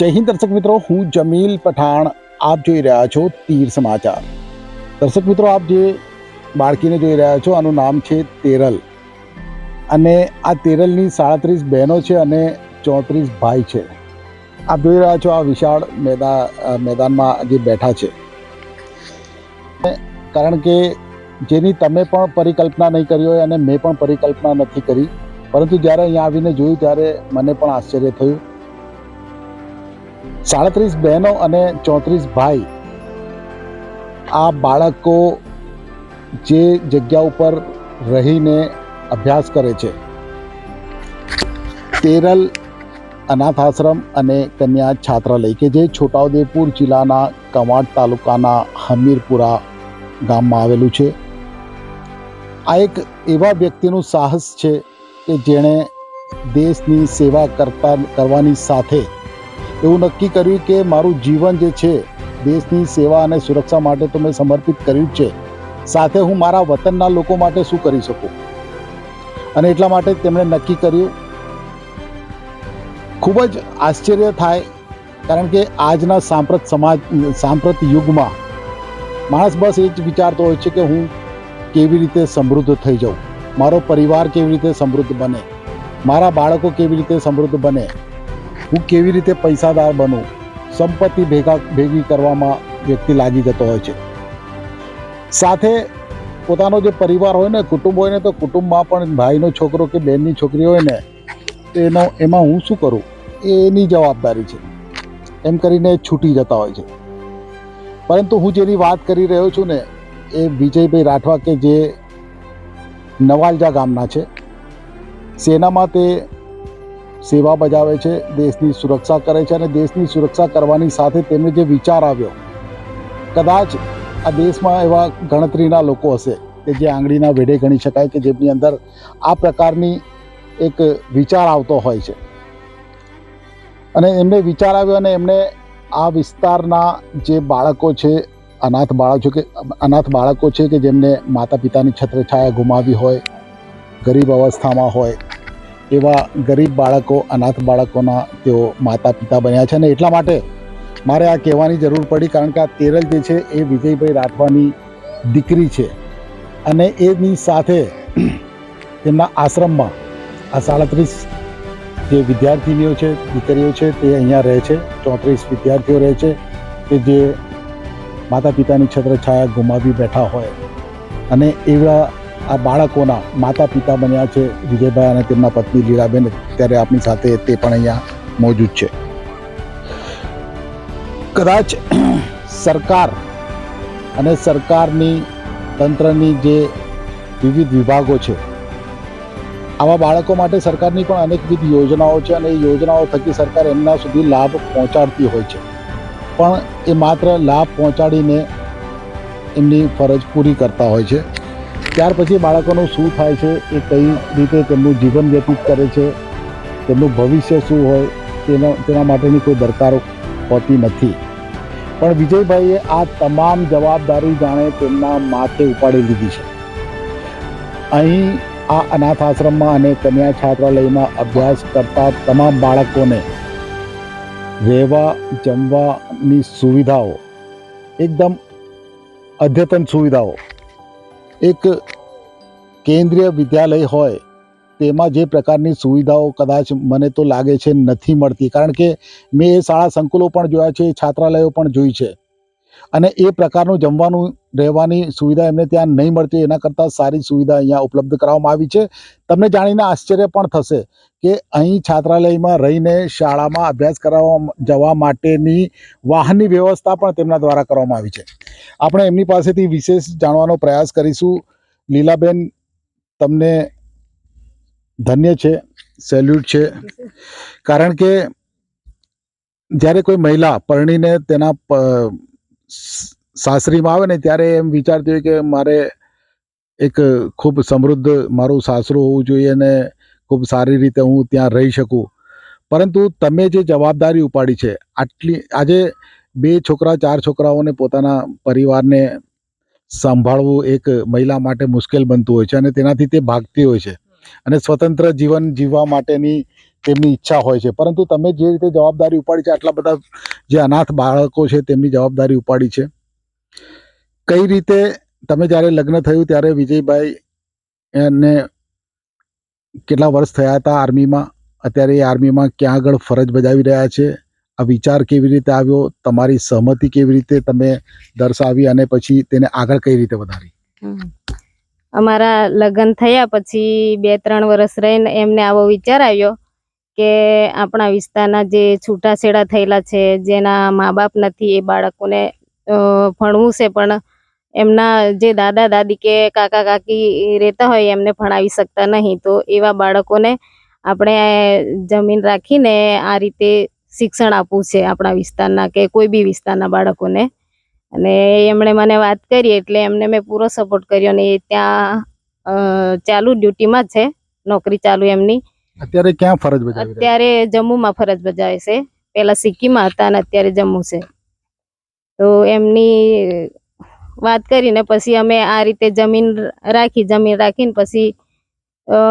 જય હિન્દ દર્શક મિત્રો, હું જમીલ પઠાણ. આપ જોઈ રહ્યા છો તીર સમાચાર. દર્શક મિત્રો, આપ જે બાળકીને જોઈ રહ્યા છો, આનું નામ છે તેરલ. અને આ તેરલની સાડત્રીસ બહેનો છે અને ચોત્રીસ ભાઈ છે. આપ જોઈ રહ્યા છો આ વિશાળ મેદાન મેદાનમાં જે બેઠા છે. કારણ કે જેની તમે પણ પરિકલ્પના નહીં કરી હોય અને મેં પણ પરિકલ્પના નથી કરી, પરંતુ જ્યારે અહીંયા આવીને જોયું, ત્યારે મને પણ આશ્ચર્ય થયું સાડત્રીસ બહેનો અને ચોત્રીસ ભાઈ. આ બાળકો જે જગ્યા ઉપર રહીને અભ્યાસ કરે છે. તેરલ અનાથ આશ્રમ અને કન્યા છાત્રાલય કે જે છોટાઉદેપુર જિલ્લાના કવાંટ તાલુકાના હમીરપુરા ગામમાં આવેલું છે. આ એક એવા વ્યક્તિનું સાહસ છે કે જેણે દેશની સેવા કરતા કરવાની સાથે એવું નક્કી કર્યું કે મારું જીવન જે છે, દેશની સેવા અને સુરક્ષા માટે તો મેં સમર્પિત કર્યું છે. સાથે હું મારા વતનના લોકો માટે શું કરી શકું? અને એટલા માટે તેમણે નક્કી કર્યું. ખૂબ જ આશ્ચર્ય થાય, કારણ કે આજના સાંપ્રત સમાજ, સાંપ્રત યુગમાં માણસ બસ એ જ વિચારતો હોય છે કે હું કેવી રીતે સમૃદ્ધ થઈ જાઉં? મારો પરિવાર કેવી રીતે સમૃદ્ધ બને? મારા બાળકો કેવી રીતે સમૃદ્ધ બને? હું કેવી રીતે પૈસાદાર બનું? સંપત્તિ ભેગા, ભેગી કરવામાં વ્યક્તિ લાગી જતો હોય છે. સાથે પોતાનો જે પરિવાર હોય ને, કુટુંબ હોય ને, તો કુટુંબમાં પણ ભાઈનો છોકરો કે બહેનની છોકરી હોય ને, એનો, એમાં હું શું કરું? એની જવાબદારી છે. એમ કરીને છૂટી જતા હોય છે. પરંતુ હું જેની વાત કરી રહ્યો છું ને, એ વિજયભાઈ રાઠવા કે જે નવાલજા ગામના છે, સેનામાં તે સેવા બજાવે છે, દેશની સુરક્ષા કરે છે અને દેશની સુરક્ષા કરવાની સાથે તેમને જે વિચાર આવ્યો, કદાચ આ દેશમાં એવા ગણતરીના લોકો હશે કે જે આંગળીના વેઢે ગણી શકાય કે જેમની અંદર આ પ્રકારની એક વિચાર આવતો હોય છે. અને એમને વિચાર આવ્યો અને એમણે આ વિસ્તારના જે બાળકો છે, અનાથ બાળકો કે, અનાથ બાળકો છે કે જેમને માતા પિતાની છત્રછાયા ગુમાવી હોય, ગરીબ અવસ્થામાં હોય એવા ગરીબ બાળકો, અનાથ બાળકોના તેઓ માતા પિતા બન્યા છે અને એટલા માટે મારે આ કહેવાની જરૂર પડી કારણ કે આ તેરલ જે છે એ વિજયભાઈ રાઠવાની દીકરી છે અને એની સાથે તેમના આશ્રમમાં આ સાડત્રીસ જે વિદ્યાર્થીનીઓ છે, દીકરીઓ છે તે અહીંયા રહે છે, ચોત્રીસ વિદ્યાર્થીઓ રહે છે કે જે માતા પિતાની છત્રછાયા ગુમાવી બેઠા હોય અને એવા આ બાળકોના માતા પિતા બન્યા છે, વિજયભાઈ અને તેમના પત્ની લીલાબેન, ત્યારે આપણી સાથે તે પણ અહીંયા મોજૂદ છે. કદાચ સરકાર અને સરકારની, તંત્રની જે વિવિધ વિભાગો છે, આવા બાળકો માટે સરકારની પણ અનેકવિધ યોજનાઓ છે અને એ યોજનાઓ થકી સરકાર એમના સુધી લાભ પહોંચાડતી હોય છે. પણ એ માત્ર લાભ પહોંચાડીને એમની ફરજ પૂરી કરતા હોય છે. ત્યાર પછી બાળકોનું શું થાય છે, એ કઈ રીતે તેમનું જીવન વ્યતીત કરે છે, તેમનું ભવિષ્ય શું હોય, તેના તેના માટેની કોઈ દરકારો હોતી નથી. પણ વિજયભાઈએ આ તમામ જવાબદારી જાણે તેમના માથે ઉપાડી લીધી છે. અહીં આ અનાથ આશ્રમમાં અને કન્યા છાત્રાલયમાં અભ્યાસ કરતા તમામ બાળકોને રહેવા, જમવાની સુવિધાઓ, એકદમ અદ્યતન સુવિધાઓ એક કેન્દ્રીય વિદ્યાલય હોય, તેમાં જે પ્રકારની સુવિધાઓ કદાચ મને તો લાગે છે નથી મળતી. કારણ કે મેં એ શાળા સંકુલો પણ જોયા છે, છાત્રાલયો પણ જોઈ છે. અને એ પ્રકારનું જમવાનું રહેવાની સુવિધા એમને ત્યાં નહીં મળતી, એના કરતાં સારી સુવિધા અહીંયા ઉપલબ્ધ કરાવવામાં આવી છે. તમને જાણીને આશ્ચર્ય પણ થશે કે અહીં છાત્રાલયમાં રહીને શાળામાં અભ્યાસ કરાવવા જવા માટેની વાહનની વ્યવસ્થા પણ તેમના દ્વારા કરવામાં આવી છે. આપણે એમની પાસેથી વિશેષ જાણવાનો પ્રયાસ કરીશું. લીલાબેન, તમને ધન્ય છે, સેલ્યુટ છે. કારણ કે જ્યારે કોઈ મહિલા પરણીને તેના સાસરીમાં આવે ને ત્યારે એમ વિચારતી હોય કે મારે એક ખૂબ સમૃદ્ધ મારું સાસરું હોવું જોઈએ અને ખૂબ સારી રીતે હું ત્યાં રહી શકું. પરંતુ તમે જે જવાબદારી ઉપાડી છે, આટલી, આજે બે છોકરા, ચાર છોકરાઓને પોતાના પરિવારને સંભાળવું એક મહિલા માટે મુશ્કેલ બનતું હોય છે અને તેનાથી તે ભાગતી હોય છે. અને સ્વતંત્ર જીવન જીવવા માટેની તેમની ઈચ્છા હોય છે. પરંતુ તમે જે રીતે જવાબદારી ઉપાડી છે, આટલા બધા જે અનાથ બાળકો છે, તેમની જવાબદારી ઉપાડી છે. કઈ રીતે તમે જ્યારે લગ્ન થયું ત્યારે વિજયભાઈ એને કેટલા વર્ષ થયા હતા આર્મીમાં? અત્યારે એ આર્મીમાં ક્યાં આગળ ફરજ બજાવી રહ્યા છે? આ વિચાર કેવી રીતે આવ્યો? તમારી સહમતિ કેવી રીતે તમે દર્શાવી અને પછી તેને આગળ કઈ રીતે વધારી? અમારા લગ્ન થયા પછી બે ત્રણ વર્ષ રહીને એમને આવો વિચાર આવ્યો. કે આપણા વિસ્તારના જે છૂટાછેડા થયેલા છે, જેના મા બાપ નથી, એ બાળકોને ભણવું છે, પણ એમના જે દાદા, દાદી કે કાકા, કાકી રહેતા હોય, એમને ભણાવી શકતા નહીં. તો એવા બાળકોને આપણે જમીન રાખીને આ રીતે શિક્ષણ આપવું છે આપણા વિસ્તારના કે કોઈ બી વિસ્તારના બાળકોને. અને એમણે મને વાત કરી એટલે એમને મેં પૂરો સપોર્ટ કર્યો અને એ ત્યાં ચાલુ ડ્યુટીમાં છે, નોકરી ચાલુ એમની. અત્યારે ક્યાં ફરજ બજાવી અત્યારે જમ્મુમાં ફરજ બજાવે છે. પેલા સિક્કિમમાં હતા અને અત્યારે જમ્મુ છે. તો એમની વાત કરીને પછી અમે આ રીતે જમીન રાખી જમીન રાખીને પછી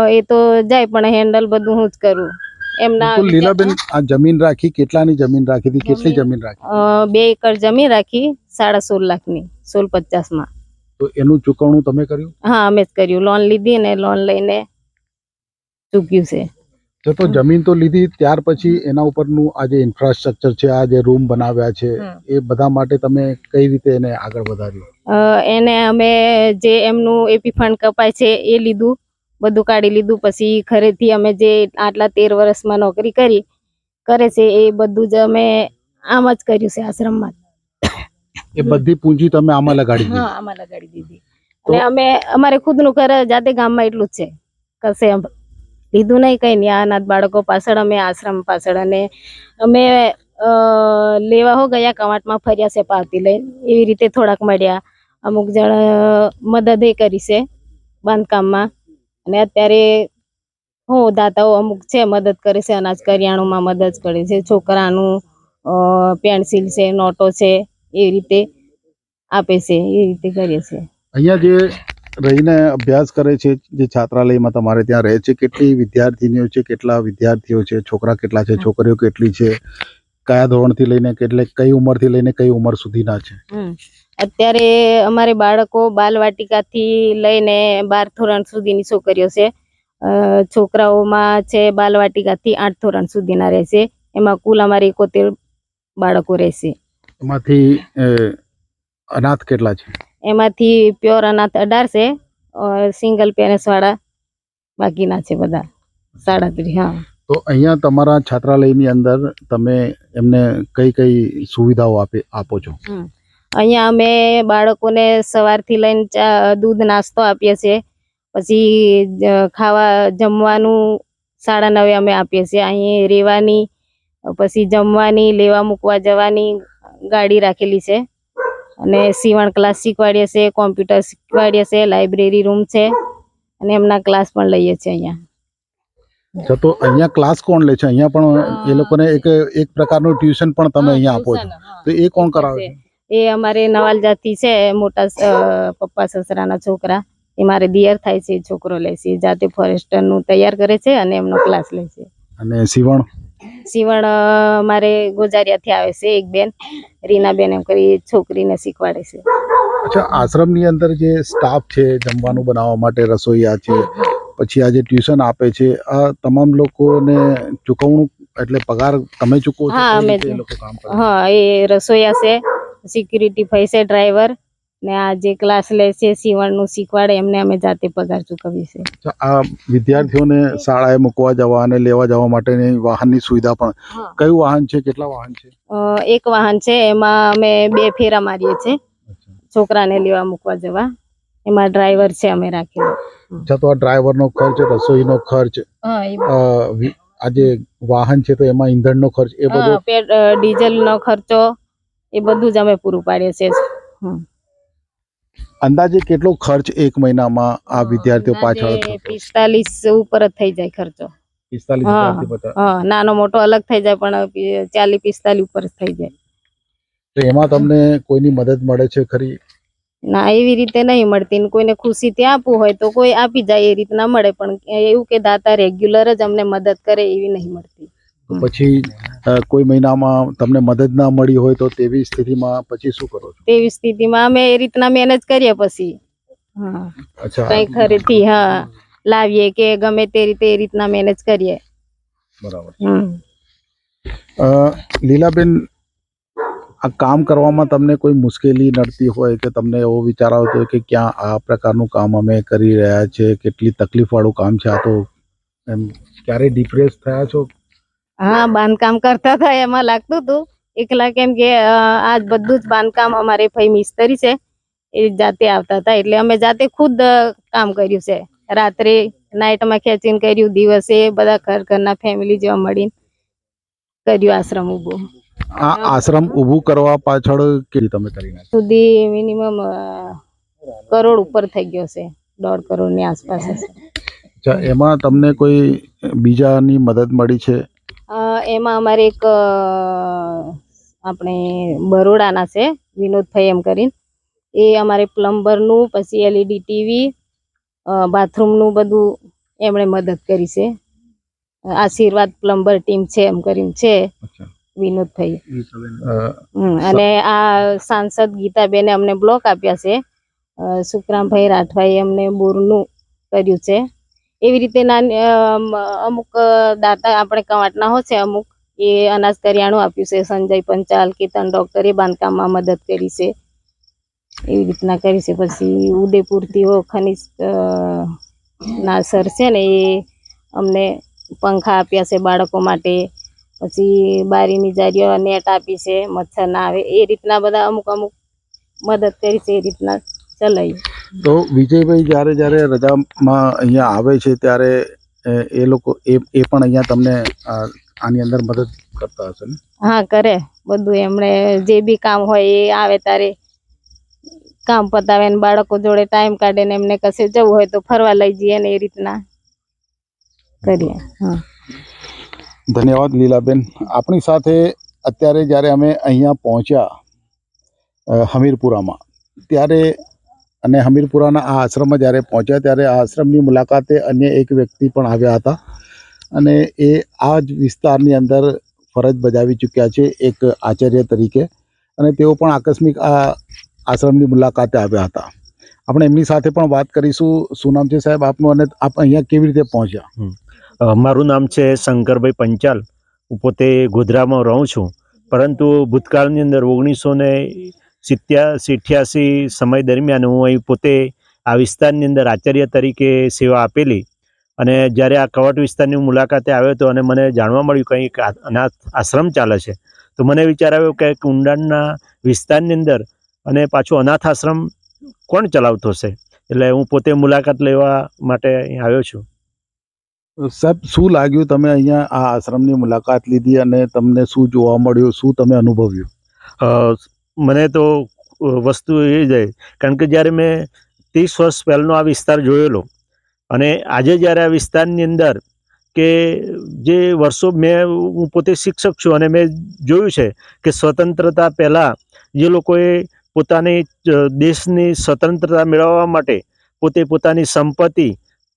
એ તો જાય પણ હેન્ડલ બધું હું જ કરું. એમના લીલાબેન આ જમીન રાખી કેટલાની જમીન રાખી હતી? કેટલી જમીન- જમીન રાખી? બે એકર જમીન રાખી સાડા સોળ લાખની સોળ પચાસમાં. તો એનું ચૂકવણું તમે કર્યું? હા અમે જ કર્યું. લોન લીધી ને લોન લઈને ચૂક્યું છે. જો તો જમીન તો લીધી ત્યાર પછી એના ઉપરનું આ જે ઇન્ફ્રાસ્ટ્રક્ચર છે આ જે રૂમ બનાવ્યા છે એ બધા માટે તમે કઈ રીતે એને આગળ વધાર્યું? એને અમે જે એમનું એપી ફંડ કપાય છે એ લીધું બધું કાઢી લીધું પછી ઘરેથી અમે જે આટલા તેર વર્ષમાં નોકરી કરી કરે છે એ બધું જ અમે આમ જ કર્યું છે આશ્રમમાં. એ બધી પૂંજી તમે આમાં લગાડી હા આમાં લગાડી દીધી. અને અમે અમારે ખુદનું ઘર જાતે ગામમાં એટલું જ છે કશે એમ લીધું નહીં કંઈ નહીં. અનાથ બાળકો પાછળ, અમે આશ્રમ પાછળ અને અમે લેવા હો ગયા, કવાંટમાં ફર્યા છે પાવતી લઈને. એવી રીતે થોડાક મળ્યા. અમુક જણ મદદે કરી છે બાંધકામમાં. અને અત્યારે હું, દાતાઓ અમુક છે, મદદ કરે છે, અનાજ કરિયાણુંમાં મદદ કરે છે, છોકરાનું પેન્સિલ છે, નોટો છે એવી રીતે આપે છે, એ રીતે કરીએ છીએ. અહીંયા જે રહીને અભ્યાસ કરે છે જે છાત્રાલયમાં તમારે ત્યાં રહે છે કેટલી વિદ્યાર્થીનીઓ છે કેટલા વિદ્યાર્થીઓ છે છોકરા કેટલા છે છોકરીઓ કેટલી છે કયા ધોરણથી લઈને કેટલે કઈ ઉંમરથી લઈને કઈ ઉંમર સુધીના છે? અત્યારે અમારે બાળકો બાલવાટિકાથી લઈને બાર ધોરણ સુધીની છોકરીઓ છે. છોકરાઓમાં છે બાલવાટિકાથી આઠ ધોરણ સુધીના રહેશે એમાં કુલ અમારે એકોતેર બાળકો રહેશે. એમાંથી અનાથ કેટલા છે? એમાંથી પ્યોર અનાથ અઢાર છે સિંગલ પેરેન્ટ્સ વાળા બાકીના છે બધા. સાડા હા. તો અહીંયા તમારા છાત્રાલયની અંદર તમે એમને કઈ કઈ સુવિધાઓ આપે આપો છો? અહીંયા અમે બાળકોને સવારથી લઈને ચા દૂધ નાસ્તો આપીએ છીએ. પછી ખાવા જમવાનું સાડા નવે અમે આપીએ છીએ. અહીં રહેવાની પછી જમવાની લેવા મૂકવા જવાની ગાડી રાખેલી છે. અને સીવણ ક્લાસ શીખવાડીએ છીએ કોમ્પ્યુટર શીખવાડીએ છીએ લાઇબ્રેરી રૂમ છે અને એમના ક્લાસ પણ લઈએ છીએ અહીંયા. તો અહીંયા ક્લાસ કોણ લે છે? અહીંયા પણ એ લોકોને એક એક પ્રકારનું ટ્યુશન પણ તમે અહીંયા આપો છો. તો એ કોણ કરાવે છે? એ અમારે નવાલ જાતિ છે મોટા પપ્પા સસરાના છોકરા. એ મારે દિયર થાય છે છોકરો લે છે. જાતે ફોરેસ્ટરનું તૈયાર કરે છે અને એમનો ક્લાસ લે છે. અને સીવણ? સીવણ મારે ગોજારિયાથી આવે છે એક બેન. રીનાબેન એમ કરી છોકરીને શીખવાડે છે. અચ્છા આશ્રમની અંદર જે સ્ટાફ છે જમવાનું બનાવવા માટે રસોઈયા છે પછી આ જે ટ્યુશન આપે છે આ તમામ લોકોને ચૂકવણું એટલે પગાર તમે ચૂકવો છો હા, અમે હા એ રસોઈયા છે સિક્યુરિટી ફઈ છે ડ્રાઈવર ને આ જે ક્લાસ લે છે સીવણનું શીખવાડે એમને અમે જાતે પગાર ચૂકવીએ છીએ. આ વિદ્યાર્થીઓને શાળાએ મૂકવા જવા અને લેવા જવા માટેની વાહનની સુવિધા પણ કયું વાહન છે? કેટલા વાહન છે? એક વાહન છે એમાં અમે બે ફેરા મારીએ છીએ. છોકરાને લેવા મૂકવા જવા. એમાં ડ્રાઈવર છે અમે રાખેલો. અચ્છા તો આ ડ્રાઈવરનો ખર્ચ રસોઈનો ખર્ચ આ જે વાહન છે તો એમાં ઈંધણનો ખર્ચ એ બધો ડીઝલનો ખર્ચો એ બધું જ અમે પૂરું પાડીએ છીએ. હમ. અંદાજે કેટલો ખર્ચ એક મહિનામાં આ વિદ્યાર્થીઓ પાછળ પિસ્તાલીસ ઉપર જ થઈ જાય ખર્ચો. નાનો મોટો અલગ થઈ જાય પણ ચાલીસ પિસ્તાલીસ ઉપર જ થઈ જાય. તો એમાં તમને કોઈની મદદ મળે છે ખરી? ના એવી રીતે નહીં મળતી. ને કોઈને ખુશીથી આપવું હોય તો કોઈ આપી જાય એ રીતના મળે. પણ એવું કે દાતા રેગ્યુલર જ અમને મદદ કરે એવી નહીં મળતી. પછી કોઈ મહિનામાં તમને મદદ ના મળી હોય તો તેવી સ્થિતિમાં પછી શું કરો છો? તેવી સ્થિતિમાં અમે એ રીતના મેનેજ કરીએ પછી. હા. અચ્છા. કઈ ખરીથી હા લાવીએ કે ગમે તે રીતે એ રીતના મેનેજ કરીએ. બરાબર. લીલાબેન આ કામ કરવામાં તમને કોઈ મુશ્કેલી નડતી હોય કે તમને એવો વિચાર આવતો હોય કે ક્યાં આ પ્રકારનું કામ અમે કરી રહ્યા છે કેટલી તકલીફવાળું કામ છે આ તો એમ ક્યારે ડિપ્રેસ થયા છો? હા બાંધકામ કરતા હતા એમાં લાગતું હતું. એકલા કેમ કે આ આજ બધું જ બાંધકામ અમારે ભાઈ મિસ્ત્રી છે એ જાતે આવતા હતા. એટલે અમે જાતે ખુદ કામ કર્યું છે. રાત્રે નાઇટમાં ખેંચીને કર્યું દિવસે બધા ઘર ઘરના ફેમિલી જેવા મળીને કર્યું આશ્રમ ઊભો. આ આશ્રમ ઊભું કરવા પાછળ કેટલી તમે કરી સુધી મિનિમમ કરોડ ઉપર થઈ ગયો છે. દોઢ કરોડની આસપાસ હશે. એમાં તમને કોઈ બીજાની મદદ મળી છે? એમાં અમારે એક આપણે બરોડાના છે વિનોદભાઈ એમ કરીને. એ અમારે પ્લમ્બરનું પછી એલઈડી ટીવી બાથરૂમનું બધું એમણે મદદ કરી છે. આશીર્વાદ પ્લમ્બર ટીમ છે એમ કરીને છે વિનોદભાઈ અને આ સાંસદ ગીતાબેને અમને બ્લોક આપ્યા છે. સુખરામભાઈ રાઠવાએ અમને બોરનું કર્યું છે. એવી રીતે નાની અમુક દાતા આપણે કવાંટના હોય અમુક, એ અનાજ કરિયાણું આપ્યું છે, સંજય પંચાલ, કેતન ડોક્ટરે બાંધકામમાં મદદ કરી છે. એવી રીતના કરી છે. પછી ઉદયપુરથી ખનીજ ના સર છે ને એ અમને પંખા આપ્યા છે બાળકો માટે. પછી બારીની જારીઓ નેટ આપી છે, મચ્છર ના આવે. એ રીતના બધા અમુક અમુક મદદ કરી છે, એ રીતના ચલાવી. તો વિજયભાઈ જ્યારે જ્યારે રજામાં અહીંયા આવે છે ત્યારે એ લોકો એ એ પણ અહીંયા તમને આની અંદર મદદ કરતા હશે ને? હા કરે. બધું એમણે જે બી કામ હોય એ આવે તારે કામ પતાવે ને બાળકો જોડે ટાઈમ કાઢે ને એમને કશે જવું હોય તો ફરવા લઈ જઈએ ને એ રીતના કરીએ. હા. ધન્યવાદ લીલાબેન. આપણી સાથે અત્યારે જ્યારે અમે અહીંયા પહોંચ્યા હમીરપુરામાં ત્યારે અને હમીરપુરાના આ આશ્રમમાં જ્યારે પહોંચ્યા ત્યારે આશ્રમની મુલાકાતે અન્ય એક વ્યક્તિ પણ આવ્યા હતા. અને એ આ જ વિસ્તારની અંદર ફરજ બજાવી ચૂક્યા છે એક આચાર્ય તરીકે. અને તેઓ પણ આકસ્મિક આ આશ્રમની મુલાકાતે આવ્યા હતા. આપણે એમની સાથે પણ વાત કરીશું. શું નામ છે સાહેબ આપનું? અને આપ અહીંયા કેવી રીતે પહોંચ્યા? મારું નામ છે શંકરભાઈ પંચાલ. હું પોતે ગોધરામાં રહું છું. પરંતુ ભૂતકાળની અંદર ઓગણીસો ને સિત્યા અઠ્યાસી સમય દરમિયાન હું અહીં પોતે આ વિસ્તારની અંદર આચાર્ય તરીકે સેવા આપેલી અને જ્યારે આ કવટ વિસ્તારની મુલાકાતે આવ્યો હતો અને મને જાણવા મળ્યું કંઈક અનાથ આશ્રમ ચાલે છે તો મને વિચાર આવ્યો કે ઊંડાણના વિસ્તારની અંદર અને પાછું અનાથ આશ્રમ કોણ ચલાવતો હશે? એટલે હું પોતે મુલાકાત લેવા માટે અહીં આવ્યો છું. સાહેબ શું લાગ્યું તમે અહીંયા આ આશ્રમની મુલાકાત લીધી અને તમને શું જોવા મળ્યું? શું તમે અનુભવ્યું? મને તો વસ્તુ એ જાય. કારણ કે જ્યારે મેં ત્રીસ વર્ષ પહેલાંનો આ વિસ્તાર જોયેલો અને આજે જ્યારે આ વિસ્તારની અંદર કે જે વર્ષો મેં, હું પોતે શિક્ષક છું અને મેં જોયું છે કે સ્વતંત્રતા પહેલાં જે લોકોએ પોતાની દેશની સ્વતંત્રતા મેળવવા માટે પોતે પોતાની સંપત્તિ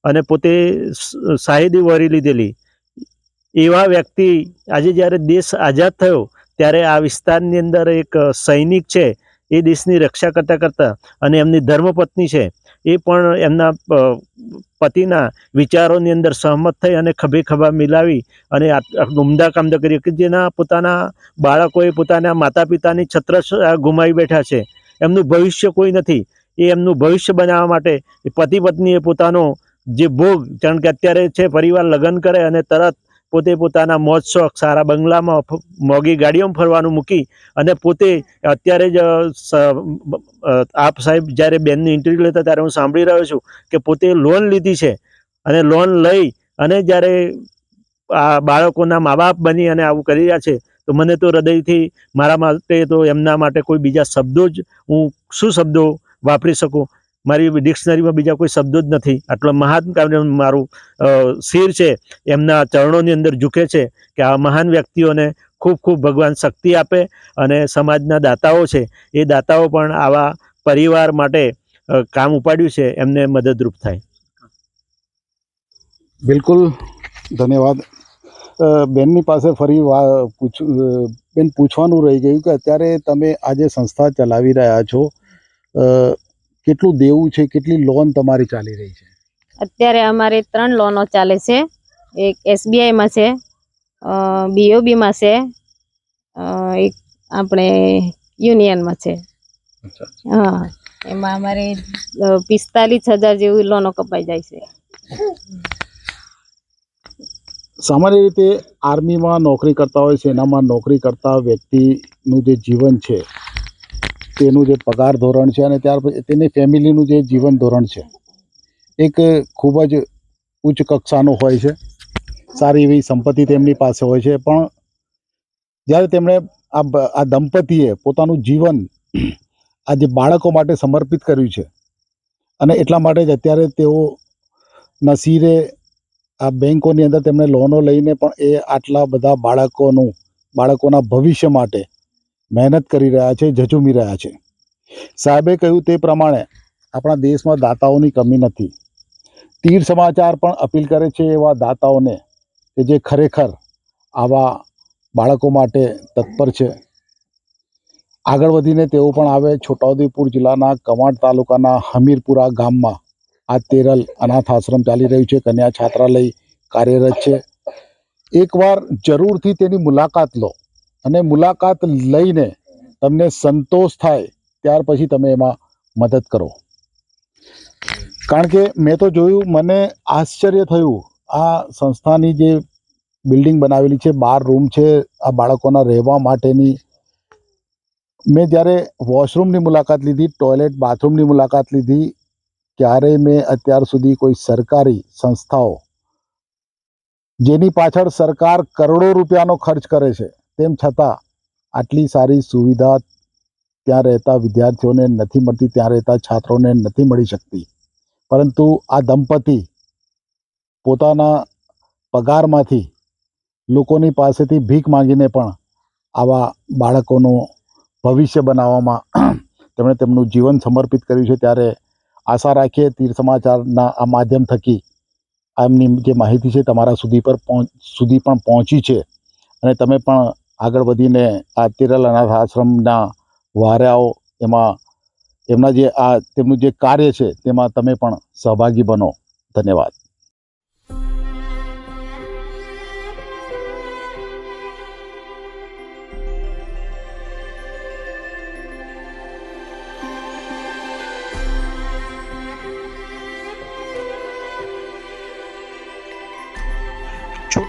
અને પોતે શાહિદી વરી લીધેલી. એવા વ્યક્તિ આજે જ્યારે દેશ આઝાદ થયો ત્યારે આ વિસ્તારની અંદર એક સૈનિક છે, એ દેશની રક્ષા કરતાં કરતાં અને એમની ધર્મપત્ની છે, એ પણ એમના પતિના વિચારોની અંદર સહમત થઈ અને ખભે ખભા મિલાવી અને ઉમદા કામ તો કર્યું કે જેના પોતાના બાળકોએ પોતાના માતા પિતાની છત્ર ગુમાવી બેઠા છે. એમનું ભવિષ્ય કોઈ નથી. એ એમનું ભવિષ્ય બનાવવા માટે પતિ પત્નીએ પોતાનો જે ભોગ કારણ કે અત્યારે છે, પરિવાર લગ્ન કરે અને તરત પોતે પોતાના મોજ શોખ સારા બંગલામાં મોંઘી ગાડીઓમાં ફરવાનું મૂકી અને પોતે અત્યારે જ આપ સાહેબ જ્યારે બેનનું ઇન્ટરવ્યૂ લેતા ત્યારે હું સાંભળી રહ્યો છું કે પોતે લોન લીધી છે અને લોન લઈ અને જ્યારે આ બાળકોના મા બાપ બની અને આવું કરી રહ્યા છે, તો મને તો હૃદયથી મારા માટે તો એમના માટે કોઈ બીજા શબ્દો જ હું શું શબ્દો વાપરી શકું? મારી ડિક્શનરીમાં બીજા કોઈ શબ્દો જ નથી. આટલો મહાન કાર્ય મારું શિર છે, એમના ચરણોની અંદર ઝૂકે છે કે આ મહાન વ્યક્તિઓને ખૂબ ખૂબ ભગવાન શક્તિ આપે અને સમાજના દાતાઓ છે. એ દાતાઓ પણ આવા પરિવાર માટે કામ ઉપાડ્યું છે, એમને મદદરૂપ થાય. બિલકુલ. ધન્યવાદ. બેનની પાસે ફરી પૂછ બેન પૂછવાનું રહી ગયું કે અત્યારે તમે આ જે સંસ્થા ચલાવી રહ્યા છો કેટલું દેવું છે કેટલી લોન તમારી ચાલી રહી છે? અત્યારે અમારે ત્રણ લોનો ચાલે છે. એક એસબીઆઈમાં છે બીઓબીમાં છે એક આપણે યુનિયનમાં છે. હા એમાં અમારે પિસ્તાલીસ હજાર જેવી લોનો કપાઈ જાય છે. સામાન્ય રીતે આર્મીમાં નોકરી કરતા હોય સેનામાં નોકરી કરતા વ્યક્તિનું જે જીવન છે તેનું જે પગાર ધોરણ છે અને ત્યાર પછી તેની ફેમિલીનું જે જીવન ધોરણ છે, એક ખૂબ જ ઉચ્ચ કક્ષાનું હોય છે. સારી એવી સંપત્તિ તેમની પાસે હોય છે. પણ જ્યારે તેમણે આ આ દંપતીએ પોતાનું જીવન આ જે બાળકો માટે સમર્પિત કર્યું છે અને એટલા માટે જ અત્યારે તેઓ નસીરે આ બેંકોની અંદર તેમણે લોનો લઈને પણ એ આટલા બધા બાળકોનું, બાળકોના ભવિષ્ય માટે મહેનત કરી રહ્યા છે, ઝઝૂમી રહ્યા છે. સાહેબે કહ્યું તે પ્રમાણે આપણા દેશમાં દાતાઓની કમી નથી. તીર સમાચાર પણ અપીલ કરે છે એવા દાતાઓને કે જે ખરેખર આવા બાળકો માટે તત્પર છે. આગળ વધીને તેઓ પણ આવે છોટાઉદેપુર જિલ્લાના કવાંટ તાલુકાના હમીરપુરા ગામમાં. આ તેરલ અનાથ આશ્રમ ચાલી રહ્યું છે, કન્યા છાત્રાલય કાર્યરત છે. એકવાર જરૂરથી તેની મુલાકાત લો. અને મુલાકાત લઈને તમને સંતોષ થાય, ત્યાર પછી તમે એમાં મદદ કરો. કારણ કે મેં તો જોયું, મને આશ્ચર્ય થયું, આ સંસ્થાની જે બિલ્ડિંગ બનાવેલી છે, બાર રૂમ છે, આ બાળકોના રહેવા માટેની. મેં જ્યારે વોશરૂમની મુલાકાત લીધી, ટોયલેટ, બાથરૂમની મુલાકાત લીધી ક્યારેય મેં અત્યાર સુધી કોઈ સરકારી સંસ્થાઓ, જેની પાછળ સરકાર કરોડો રૂપિયાનો ખર્ચ કરે છે તેમ છતાં આટલી સારી સુવિધા ત્યાં રહેતા વિદ્યાર્થીઓને નથી મળતી, ત્યાં રહેતા છાત્રોને નથી મળી શકતી. પરંતુ આ દંપતી પોતાના પગારમાંથી લોકોની પાસેથી ભીખ માંગીને પણ આવા બાળકોનું ભવિષ્ય બનાવવામાં તેમણે તેમનું જીવન સમર્પિત કર્યું છે. ત્યારે આશા રાખીએ તીર સમાચારના આ માધ્યમ થકી આમની જે માહિતી છે, તમારા સુધી પર પહોંચ સુધી પણ પહોંચી છે. અને તમે પણ આગળ વધીને આ તિરલ અનાથ આશ્રમના વાર્યાઓ એમાં એમના જે આ તેમનું જે કાર્ય છે તેમાં તમે પણ સહભાગી બનો. ધન્યવાદ.